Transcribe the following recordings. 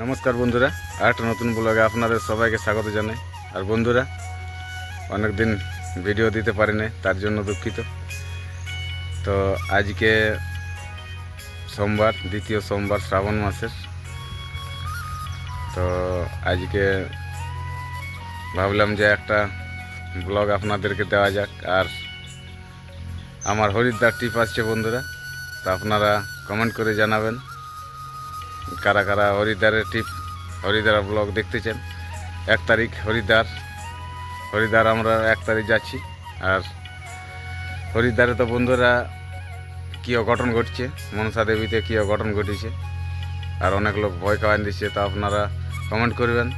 নমস্কার বন্ধুরা আর একটা নতুন ব্লগে আপনাদের সবাইকে স্বাগত জানাই। আর বন্ধুরা অনেক দিন ভিডিও দিতে পারিনি তার জন্য দুঃখিত। তো আজকে সোমবার, দ্বিতীয় সোমবার শ্রাবণ মাসের। তো আজকে ভাবলাম যে একটা ব্লগ আপনাদেরকে দেওয়া যাক। আর আমার হরিদ্বার টিপ আসছে বন্ধুরা, তো আপনারা কমেন্ট করে জানাবেন। কারা কারা হরিদ্বারের টিপ, হরিদ্বার ব্লগ দেখতে চান এক তারিখ হরিদ্বার। হরিদ্বার আমরা এক তারিখ যাচ্ছি। আর হরিদ্বারে তো বন্ধুরা কী অঘটন ঘটছে, মনসা দেবীতে কী অঘটন ঘটেছে, আর অনেক লোক ভয় খাওয়ান দিচ্ছে, তা আপনারা কমেন্ট করবেন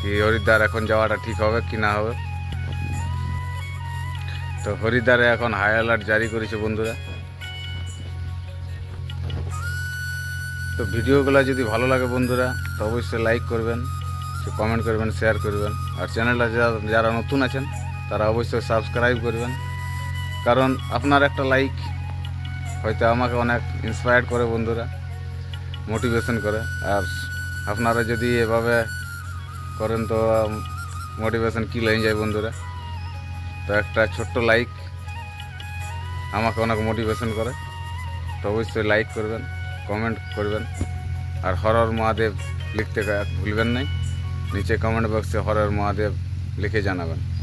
কি হরিদ্বার এখন যাওয়াটা ঠিক হবে কি না হবে। তো হরিদ্বারে এখন হাই অ্যালার্ট জারি করেছে বন্ধুরা। তো ভিডিওগুলো যদি ভালো লাগে বন্ধুরা, তো অবশ্যই লাইক করবেন কমেন্ট করবেন শেয়ার করবেন। আর চ্যানেলটা যারা যারা নতুন আছেন, তারা অবশ্যই সাবস্ক্রাইব করবেন। কারণ আপনার একটা লাইক হয়তো আমাকে অনেক ইন্সপায়ার্ড করে বন্ধুরা মোটিভেশন করে। আর আপনারা যদি এভাবে করেন তো মোটিভেশন কী লেগে যায় বন্ধুরা। তো একটা ছোট্ট লাইক আমাকে অনেক মোটিভেশন করে। তো অবশ্যই লাইক করবেন। কমেন্ট করবেন। আর হরর মহাদেব লিখতে ভুলবেন নাই। নিচে কমেন্ট বক্সে হরর মহাদেব লিখে জানাবেন।